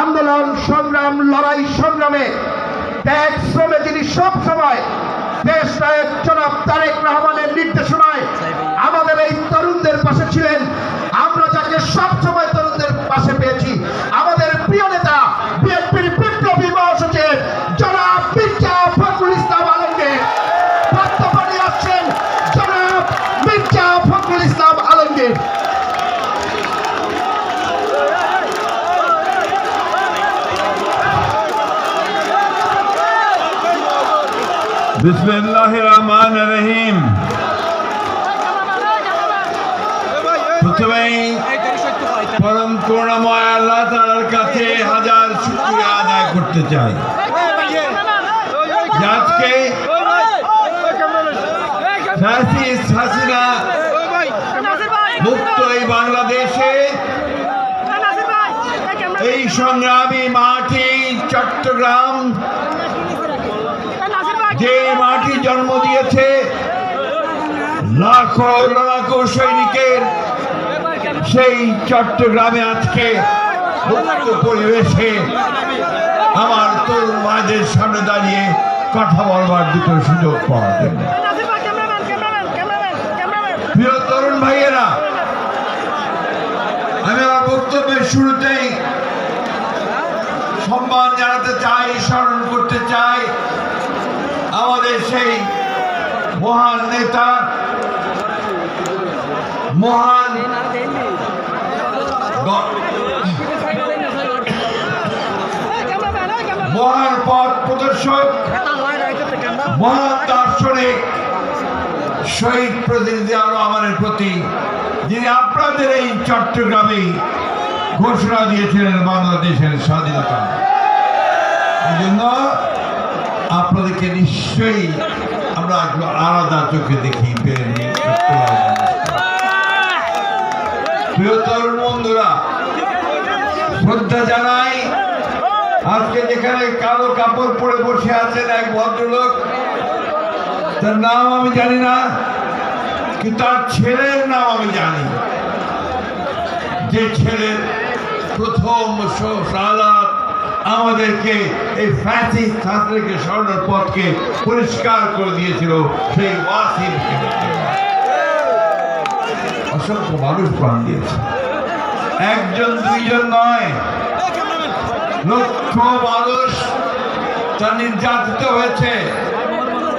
আন্দোলন, সংগ্রাম, লড়াই, সংগ্রামে ত্যাগ, শ্রমে তিনি সব সময় দেশ নায়ক জনাব তারেক রহমানের নির্দেশনায় আমাদের এই তরুণদের পাশে ছিলেন। রহমান রহিম। প্রথমেই পরম করুণাময় আল্লাহ তাআলার কাছে হাজার শুকরিয়া আদায় করতে চাই। আজকে হাসিনা মুক্ত এই বাংলাদেশে এই সংগ্রামী মাটি চট্টগ্রাম যে মাটি জন্ম দিয়েছে, লাখো লাখো সৈনিকের সেই চট্টগ্রামে আজকে মুক্ত পরিবেশে আমার তরুণ ভাইদের সামনে দাঁড়িয়ে কথা বলবার দুটো সুযোগ পাওয়ার জন্য। প্রিয় তরুণ ভাইয়েরা, আমি আমার বক্তব্যের শুরুতেই সম্মান জানাতে চাই, স্মরণ করতে চাই। আমাদের সেই মহান নেতা, মহান মহান পথ প্রদর্শক, মহান দার্শনিক, শহীদ প্রতিনিধি আরও আমাদের প্রতি, যিনি আপনাদের এই চট্টগ্রামে ঘোষণা দিয়েছিলেন বাংলাদেশের স্বাধীনতা। এই জন্য আপনাদেরকে নিশ্চয়ই আমরা আলাদা চোখে দেখি বন্ধুরা, শ্রদ্ধা জানাই, আজকে যেখানে কালো কাপড় পরে বসে আছেন এক ভদ্রলোক, তার নাম আমি জানি না, কিন্তু তার ছেলের নাম আমি জানি। যে ছেলের প্রথম সালাত আমাদেরকে এই ফ্যাসি ছাত্রকে স্বর্ণের পথকে পরিষ্কার করে দিয়েছিল সেই ওয়াসিম অসংখ্য মানুষ প্রাণ দিয়েছে। একজন, দুইজন নয়। লক্ষ মানুষ তা নির্যাতিত হয়েছে।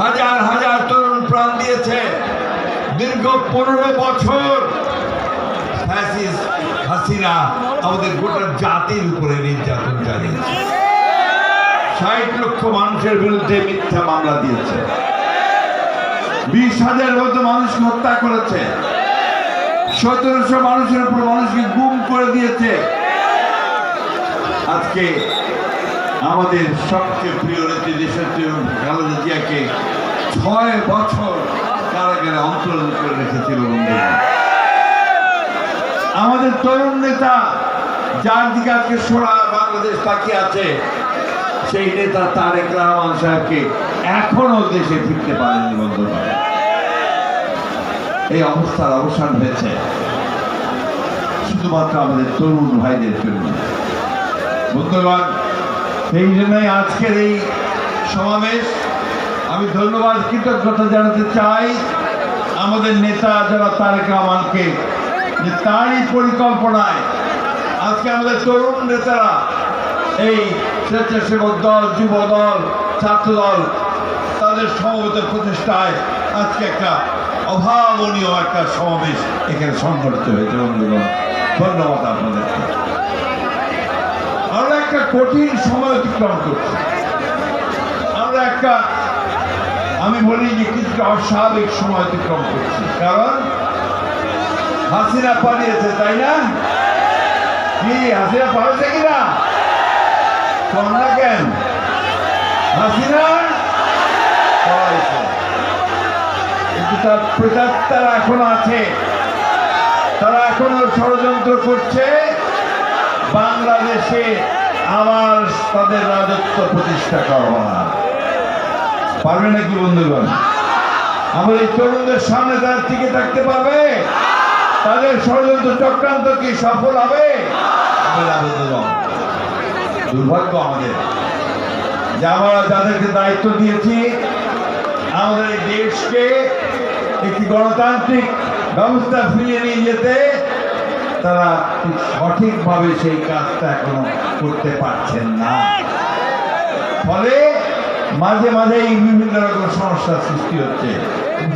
হাজার হাজার তরুণ প্রাণ দিয়েছে। দীর্ঘ পনেরো বছর ফ্যাসিস্ট হাসিনা আমাদের গোটা জাতির উপরে নির্যাতন চালিয়েছে। ষাট লক্ষ মানুষের বিরুদ্ধে মিথ্যা মামলা দিয়েছে। বিশ হাজার মতো মানুষকে হত্যা করেছে। সতেরোশো মানুষের উপর মানুষকে গুম করে দিয়েছে। আজকে আমাদের সবচেয়ে প্রিয় নেত্রী দেশনেত্রী খালেদা জিয়াকে ছয় বছর কারাগারে অন্তরণ করে রেখেছিল বন্ধুরা। আমাদের তরুণ নেতা, যার দিকে আজকে সোনা বাংলাদেশ তাকিয়ে আছে, সেই নেতা তারেক রহমান সাহেবকে এখনও দেশে ফিরতে পারেননি বন্ধুরা। এই অবস্থার অবসান হয়েছে শুধুমাত্র আমাদের তরুণ ভাইদের জন্য। বন্ধুগণ এই জন্যই আজকের এই সমাবেশ আমি ধন্যবাদ, কৃতজ্ঞতা জানাতে চাই আমাদের নেতা যারা তারেক রহমানকে যে তারই পরিকল্পনায় আজকে আমাদের তরুণ নেতারা এই স্বেচ্ছাসেবক দল, যুব দল, ছাত্র দল, তাদের সমবেত প্রতিষ্ঠায় আজকে একটা অভাবনীয় একটা সমাবেশ এখানে সংগঠিত হয়েছে। বন্ধুগণ, ধন্যবাদ আপনাদেরকে আমরা একটা কঠিন সময় অতিক্রম করছি। আমরা একটা, আমি বলি যে কিছুটা অস্বাভাবিক সময় অতিক্রম করছি। কারণ হাসিনা পালিয়েছে, তাই না? কি, হাসিনা পালিয়েছে কিনা না কেন? হাসিনা পালাইছে প্রেতাত্মারা এখনও আছে। তারা এখনও ষড়যন্ত্র করছে। বাংলাদেশে আবার তাদের রাজত্ব প্রতিষ্ঠা করা পারবে নাকি বন্ধুগণ? আমাদের এই তরুণদের সামনে তারা টিকে থাকতে পারবে? তাদের ষড়যন্ত্র চক্রান্ত কি সফল হবে। দুর্ভাগ্য আমাদের। যে আমরা যাদেরকে দায়িত্ব দিয়েছি, আমাদের এই দেশকে একটি গণতান্ত্রিক ব্যবস্থা ফিরিয়ে নিয়ে যেতে তারা ঠিক সঠিকভাবে সেই কাজটা এখনও করতে পারছেন না। ফলে মাঝে মাঝেই বিভিন্ন রকম সমস্যার সৃষ্টি হচ্ছে।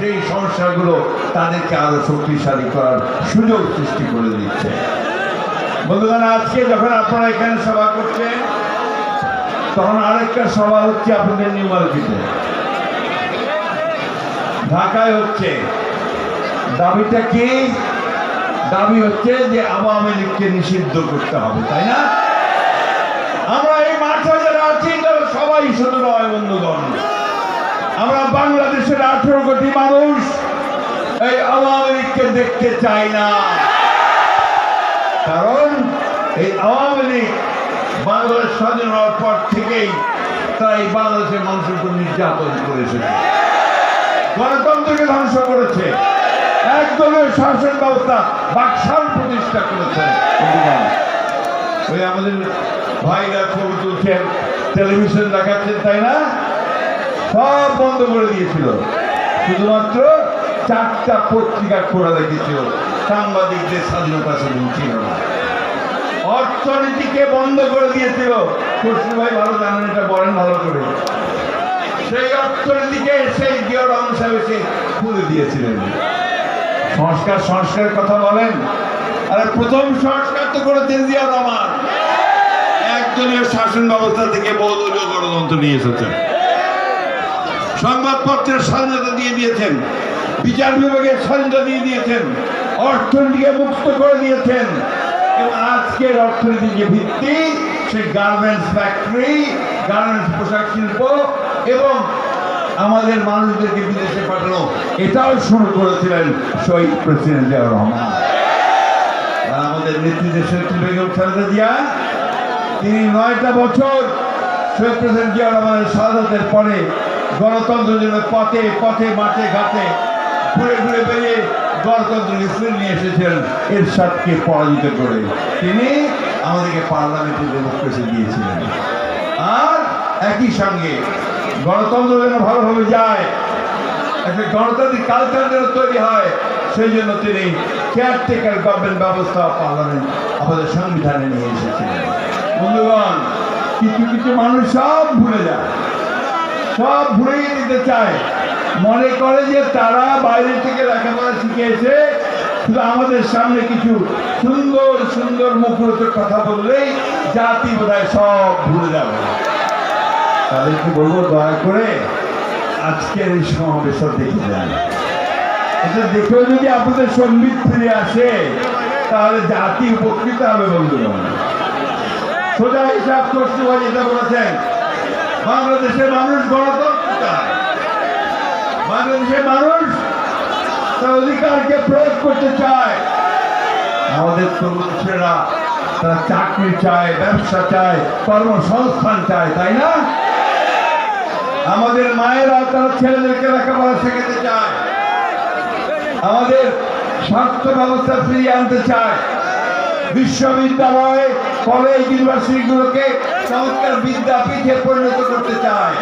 সেই সমস্যাগুলো তাদেরকে আরও শক্তিশালী করার সুযোগ সৃষ্টি করে দিচ্ছে। বন্ধুগণ, আজকে যখন আপনারা এখানে সভা করছেন, তখন আরেকটা সভা হচ্ছে আপনাদের নিউ মার্কেটে। ঢাকায় হচ্ছে। দাবিটা কি? দাবি হচ্ছে যে আওয়ামী লীগকে নিষিদ্ধ করতে হবে, তাই না আমরা এই মাঠে যারা আছি তারা সবাই শুধু নয় বন্ধুগণ। আমরা বাংলাদেশের আঠেরো কোটি মানুষ এই আওয়ামী লীগকে দেখতে চাই না। কারণ এই আওয়ামী লীগ বাংলাদেশ স্বাধীন হওয়ার পর থেকেই তারা এই বাংলাদেশের মানুষের উপর নির্যাতন করে এসেছে। গণতন্ত্রকে ধ্বংস করেছে। একদমের শাসন ব্যবস্থা বাকশাল প্রতিষ্ঠা করেছে। ওই আমাদের ভাইরা ছবি তুলছেন টেলিভিশন দেখাচ্ছেন, তাই না? সব বন্ধ করে দিয়েছিল। শুধুমাত্র চারটা পত্রিকা খোলা রেখেছিল সাংবাদিকদের স্বাধীনতা সেদিন ছিল না। অর্থনীতিকে বন্ধ করে দিয়েছিল? খুশি ভাই ভালো জানেন, এটা বলেন ভালো করে। সেই অর্থনীতিকে সেই জিয়া রহমান সাহেব খুলে দিয়েছিলেন। সংস্কার, সংস্কারের কথা বলেন। আরে প্রথম সংস্কার তো করেছেন জিয়া রহমান। একজনের শাসন ব্যবস্থা থেকে বহুদলীয় গণতন্ত্র নিয়ে এসেছেন। সংবাদপত্রের স্বাধীনতা দিয়ে দিয়েছেন। বিচার বিভাগের স্বাধীনতা দিয়ে দিয়েছেন। অর্থনীতিকে মুক্ত করে দিয়েছেন। আজকের অর্থনীতির যে ভিত্তি, সেই গার্মেন্টস ফ্যাক্টরি গার্মেন্টস পোশাক শিল্প এবং আমাদের মানুষদেরকে বিদেশে পাঠানো, এটাও শুরু করেছিলেন শহীদ প্রেসিডেন্ট জিয়াউর রহমান। আমাদের নেত্রী দেশের বেগম খালেদা জিয়া তিনি নয়টা বছর শহীদ প্রেসিডেন্ট জিয়া রহমানের শাহাদাতের পরে গণতন্ত্রের জন্য পথে পথে, মাঠে, ঘাটে ঘুরে ঘুরে বেরিয়ে গণতন্ত্রের স্কুল নিয়ে এসেছেন এরশাদকে পরাজিত করে। তিনি আমাদেরকে পার্লামেন্টে ডেমোক্রেসি দিয়েছিলেন। আর একই সঙ্গে গণতন্ত্র যেন ভালোভাবে যায়, একটা গণতান্ত্রিক কালচার যেন তৈরি হয়, সেই জন্য তিনি কেয়ারটেকার গভর্নমেন্ট ব্যবস্থা পার্লামেন্ট আমাদের সংবিধানে নিয়ে এসেছিলেন। বন্ধুগণ কিছু কিছু মানুষ সব ভুলে যায়। সব ভুলেই দিতে চায়। মনে করে যে তারা বাইরে থেকে লেখাপড়া শিখে শুধু আমাদের সামনে কিছু সুন্দর সুন্দর মুখরোচক কথা বললেই জাতি বোধহয় সব ভুলে যাবে। তাদেরকে বলব? দয়া করে আজকের এই সমাবেশটা দেখে যান। এটা দেখেও যদি আপনাদের সংগীত ফিরে আসে, তাহলে জাতি উপকৃত হবে বন্ধুগণ। সোজা হিসাব যেটা বলেছেন বাংলাদেশের মানুষ গণতন্ত্র চায় বাংলাদেশের মানুষ তার অধিকারকে প্রয়োগ করতে চায়। আমাদের তরুণ ছেলেরা তারা চাকরি চায়, ব্যবসা চায়, কর্মসংস্থান চায়, তাই না? আমাদের মায়েরা তারা ছেলেদেরকে লেখাপড়া শেখাতে চায়। আমাদের স্বাস্থ্য ব্যবস্থা ফিরিয়ে আনতে চায়। বিশ্ববিদ্যালয় কলেজ ইউনিভার্সিটিগুলোকে চমৎকার বিদ্যাপীঠে পরিণত করতে চায়।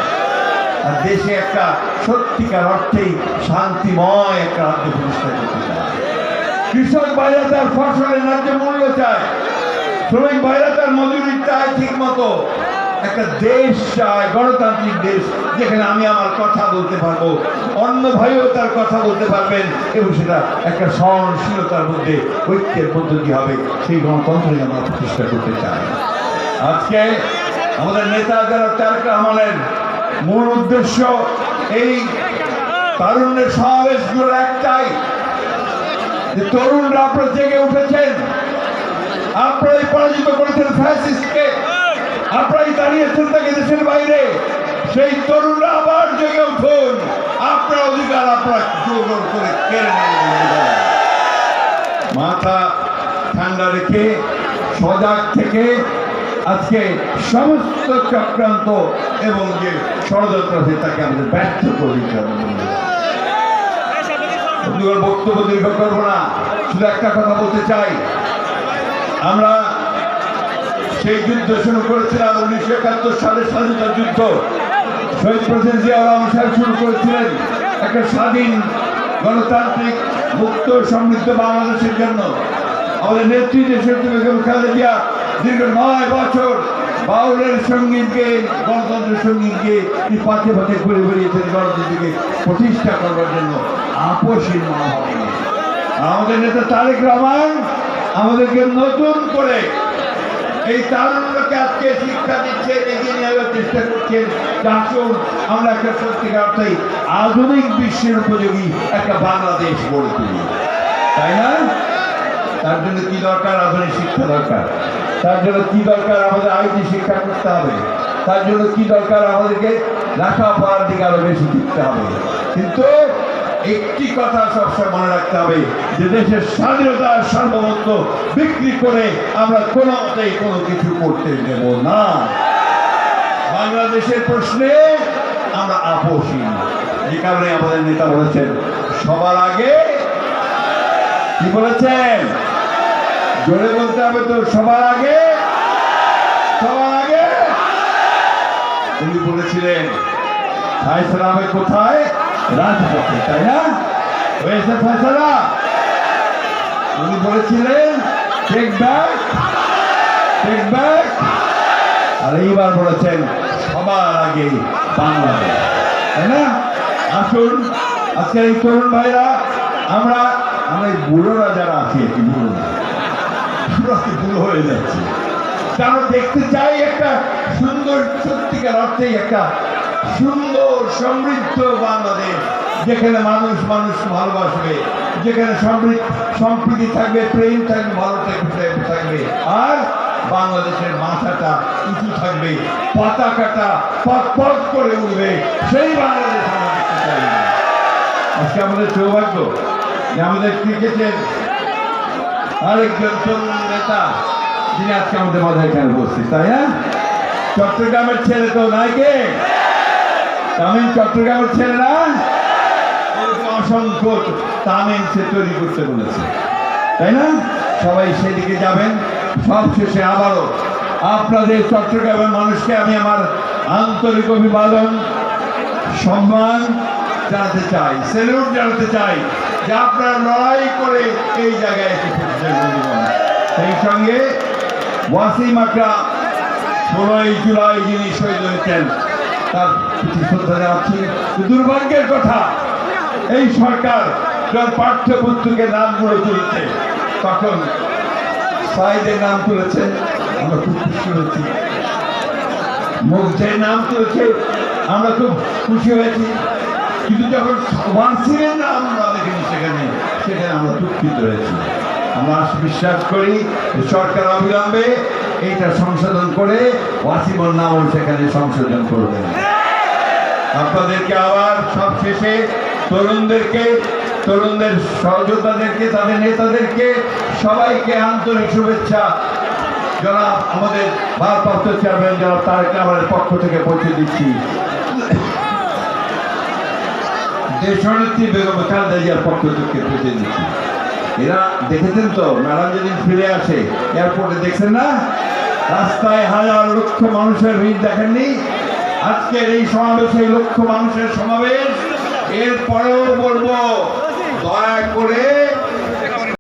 আর দেশে একটা সত্যিকার অর্থেই শান্তিময় একটা রাজ্য প্রতিষ্ঠা করতে চায়। কৃষক বাইরে তার ফসলের ন্যায্য মূল্য চায়। শ্রমিক বাইরে তার মজুরি চায় ঠিক মতো একটা দেশ চায়, গণতান্ত্রিক দেশ, যেখানে আমি আমার কথা বলতে পারব, অন্য ভাইও তার কথা বলতে পারবেন, এবং সেটা একটা সহনশীলতার মধ্যে, ঐক্যের পদ্ধতি হবে, সেই গণতন্ত্রই আমরা প্রতিষ্ঠা করতে চাই। আজকে আমাদের নেতা যারা, তারেক রহমানের মূল উদ্দেশ্য, এই তারুণ্যের সমাবেশগুলোর একটাই, যে তরুণরা আপনারা জেগে উঠেছেন, আপনারাই পরাজিত করেছেন ফ্যাসিস্টকে। আপনারাই দাঁড়িয়েছেন তাকে দেশের বাইরে? সেই তরুণরা আবার জেগে উঠুন। আপনার অধিকার আপনারা করে কেড়ে মাথা ঠান্ডা রেখে, সজাগ থেকে আজকে সমস্ত চক্রান্ত এবং যে ষড়যন্ত্র আছে তাকে আমাদের ব্যর্থ করে বক্তব্য দীর্ঘ করব না। শুধু একটা কথা বলতে চাই। আমরা সেই যুদ্ধ শুরু করেছিলাম উনিশশো একাত্তর সালের স্বাধীনতা যুদ্ধ। শহীদ প্রেসিডেন্ট জিয়া সাহেব শুরু করেছিলেন একটা স্বাধীন, গণতান্ত্রিক, মুক্ত, সমৃদ্ধ বাংলাদেশের জন্য। আমাদের নেত্রী খালেদা জিয়া দীর্ঘ নয় বছর বাউলের সঙ্গীতকে, গণতন্ত্রের সঙ্গীতকে তিনি পাথে পাথে ঘুরে বেরিয়েছেন গণতন্ত্রকে প্রতিষ্ঠা করবার জন্য। আপোষহীন মনোভাব নিয়ে। আমাদের নেতা তারেক রহমান আমাদেরকে নতুন করে এই তারুণ্যকে আজকে শিক্ষা দিচ্ছে, এগিয়ে নিয়ে যাওয়ার চেষ্টা করছেন আসুন আমরা একটা সত্যিকার অর্থে আধুনিক বিশ্বের উপযোগী একটা বাংলাদেশ গড়ে তুলি। তাই না? তার জন্য কি দরকার? আধুনিক শিক্ষা দরকার। তার জন্য কি দরকার? আমাদের আইটি শিক্ষা করতে হবে। তার জন্য কি দরকার? আমাদেরকে লেখাপড়ার দিকে আরও বেশি দিতে হবে। কিন্তু একটি কথা সবসময় মনে রাখতে হবে, যে দেশের স্বাধীনতা আর সার্বভৌমত্ব বিক্রি করে আমরা কোনো মতেই কোনো কিছু করতে দেব না। বাংলাদেশের প্রশ্নে আমরা আপোষহীন। যে কারণে আমাদের নেতা বলেছেন, সবার আগে কি বলেছেন? জোরে বলতে হবে তো, সবার আগে সবার আগে। উনি বলেছিলেন হবে কোথায়? রাজপথে তাই না হয়েছে ফায়সালা। উনি বলেছিলেন টেক ব্যাক টেক আর এইবার বলেছেন, সবার আগে বাংলাদেশ। তাই না? আসুন, আজকের এই তরুণ ভাইরা, আমরা আমরা এই বুড়োরা যারা আছি, একটু বুড়ো আমরা তো বুড়ো হয়ে যাচ্ছে। তা দেখতে চাই একটা সুন্দর সত্যিকার অর্থেই একটা সুন্দর, সমৃদ্ধ বাংলাদেশ, যেখানে মানুষ মানুষ ভালোবাসবে, যেখানে সমৃদ্ধ, সম্প্রীতি থাকবে, প্রেম থাকবে ভালো থাকবে থাকবে আর বাংলাদেশের মাথাটা উঁচু থাকবে, পতাকাটা পথ পথ করে উঠবে, সেই বাংলাদেশ আজকে আমাদের সৌভাগ্য যে আমাদের ক্রিকেটের আরেকজন তরুণ নেতা, যিনি আজকে আমাদের মাথায় এখানে উপস্থিত, তাই না? চট্টগ্রামের ছেলে তো নাই কে? তামিম চট্টগ্রামের ছেলে না, এরকম অসংখ্য তামিম সে তৈরি করতে বলেছে। তাই না? সবাই সেদিকে যাবেন। সব শেষে আবারও আপনাদের চট্টগ্রামের মানুষকে আমি আমার আন্তরিক অভিবাদন, সম্মান জানাতে চাই, সেলুট জানাতে চাই যে আপনারা লড়াই করে এই জায়গায় সেই সঙ্গে ওয়াসিম আকরাম ষোলোই জুলাই যিনি শহীদ হয়েছেন তার শ্রদ্ধা জানাচ্ছি। দুর্ভাগ্যের কথা, এই সরকার যখন পাঠ্যপুস্তকের নামগুলো তুলেছে, তখন সাইদের নাম তুলেছে, আমরা খুব খুশি হয়েছি। মুগ্ধের নাম তুলেছে, আমরা খুব খুশি হয়েছি। কিন্তু যখন ওয়ানসিমের নাম আমরা দেখিনি সেখানে সেখানে আমরা দুঃখিত হয়েছি। আমরা বিশ্বাস করি সরকার অবিলম্বে এইটা সংশোধন করে ওয়াসিমর নামও সেখানে সংশোধন করবেন। আপনাদেরকে আবার সব শেষে তরুণদেরকে, তরুণদের সহযোদ্ধাদেরকে, তাদের নেতাদেরকে সবাইকে আন্তরিক শুভেচ্ছা। যারা আমাদের ভারপ্রাপ্ত চেয়ারম্যান যারা তারেক রহমানের পক্ষ থেকে পৌঁছে দিচ্ছি। দেশনেত্রী বেগম খালেদা জিয়ার পক্ষ থেকে পৌঁছে দিচ্ছি। এরা দেখেছেন তো, ম্যাডাম যেদিন ফিরে আসে, এয়ারপোর্টে দেখছেন না? রাস্তায় হাজার লক্ষ মানুষের ভিড় দেখেননি? আজকের এই সমাবেশে লক্ষ মানুষের সমাবেশ। এরপরেও বলব, দয়া করে